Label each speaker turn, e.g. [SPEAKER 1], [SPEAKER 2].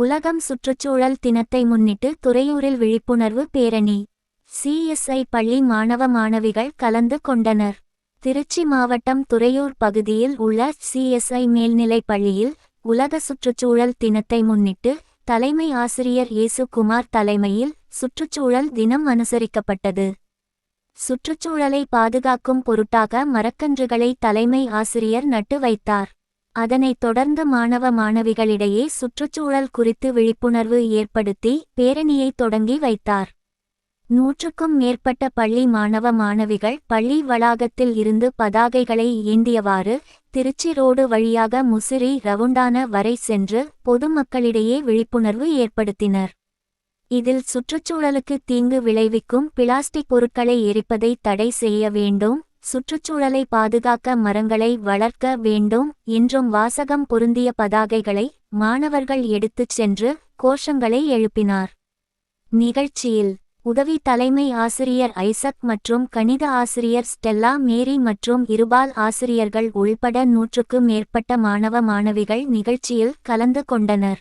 [SPEAKER 1] உலகம் சுற்றுச்சூழல் தினத்தை முன்னிட்டு துறையூரில் விழிப்புணர்வு பேரணி. சிஎஸ்ஐ பள்ளி மாணவ மாணவிகள் கலந்து கொண்டனர். திருச்சி மாவட்டம் துறையூர் பகுதியில் உள்ள சிஎஸ்ஐ மேல்நிலைப் பள்ளியில் உலக சுற்றுச்சூழல் தினத்தை முன்னிட்டு தலைமை ஆசிரியர் இயேசுகுமார் தலைமையில் சுற்றுச்சூழல் தினம் அனுசரிக்கப்பட்டது. சுற்றுச்சூழலை பாதுகாக்கும் பொருட்டாக மரக்கன்றுகளை தலைமை ஆசிரியர் நட்டு வைத்தார். அதனைத் தொடர்ந்து மாணவ மாணவிகளிடையே சுற்றுச்சூழல் குறித்து விழிப்புணர்வு ஏற்படுத்தி பேரணியை தொடங்கி வைத்தார். நூற்றுக்கும் மேற்பட்ட பள்ளி மாணவ மாணவிகள் பள்ளி வளாகத்தில் இருந்து பதாகைகளை ஏந்தியவாறு திருச்சி ரோடு வழியாக முசிறி ரவுண்டான வரை சென்று பொதுமக்களிடையே விழிப்புணர்வு ஏற்படுத்தினர். இதில் சுற்றுச்சூழலுக்கு தீங்கு விளைவிக்கும் பிளாஸ்டிக் பொருட்களை எரிப்பதை தடை செய்ய வேண்டும் சுற்றுச்சூழலை பாதுகாக்க மரங்களை வளர்க்க வேண்டும் என்றும் வாசகம் பொருந்திய பதாகைகளை மாணவர்கள் எடுத்துச் சென்று கோஷங்களை எழுப்பினார். நிகழ்ச்சியில் உதவி தலைமை ஆசிரியர் ஐசக் மற்றும் கணித ஆசிரியர் ஸ்டெல்லா மேரி மற்றும் இருபால் ஆசிரியர்கள் உள்பட நூற்றுக்கு மேற்பட்ட மாணவ மாணவிகள் நிகழ்ச்சியில் கலந்து கொண்டனர்.